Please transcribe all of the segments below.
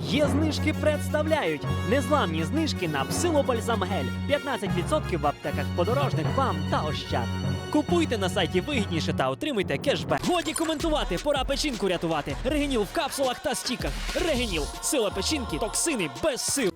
Є знижки представляють незламні знижки на псилобальзамгель. 15% в аптеках подорожних вам та ощад. Купуйте на сайті вигідніше та отримуйте кешбек. Годі коментувати, пора печінку рятувати. Регеніл в капсулах та стіках. Регеніл, сила печінки, токсини без сил.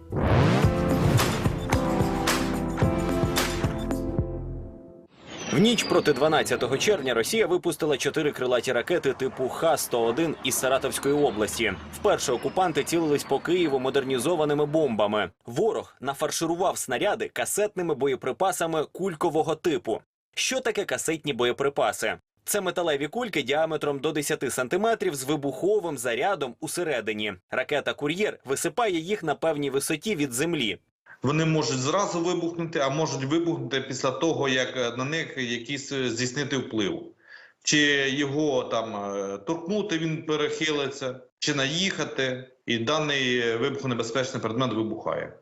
В ніч проти 12 червня Росія випустила чотири крилаті ракети типу Х-101 із Саратовської області. Вперше окупанти цілились по Києву модернізованими бомбами. Ворог нафарширував снаряди касетними боєприпасами кулькового типу. Що таке касетні боєприпаси? Це металеві кульки діаметром до 10 сантиметрів з вибуховим зарядом усередині. Ракета Кур'єр висипає їх на певній висоті від землі. Вони можуть зразу вибухнути, а можуть вибухнути після того, як е, на них якийсь е, здійснити вплив. Чи його там е, торкнути, він перехилиться, чи наїхати, і даний вибухонебезпечний предмет вибухає.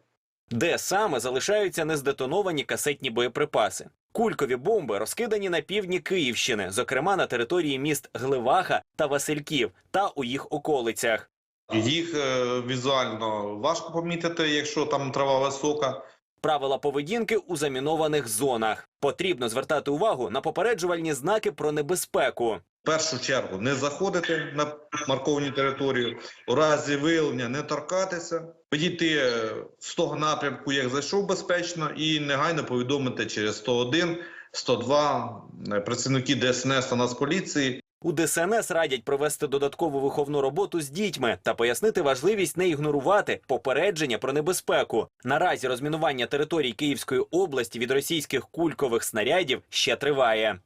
де саме залишаються нездетоновані касетні боєприпаси. Кулькові бомби розкидані на півдні Київщини, зокрема на території міст Гливаха та Васильків та у їх околицях. Їх е, візуально важко помітити, якщо там трава висока. Правила поведінки у замінованих зонах. Потрібно звертати увагу на попереджувальні знаки про небезпеку. В першу чергу не заходити на марковані територію, у разі виявлення не торкатися, підійти е, з того напрямку, як зайшов безпечно, і негайно повідомити через 101, 102 е, працівники ДСНС та Нацполіції. У ДСНС радять провести додаткову виховну роботу з дітьми та пояснити важливість не ігнорувати попередження про небезпеку. Наразі розмінування територій Київської області від російських кулькових снарядів ще триває.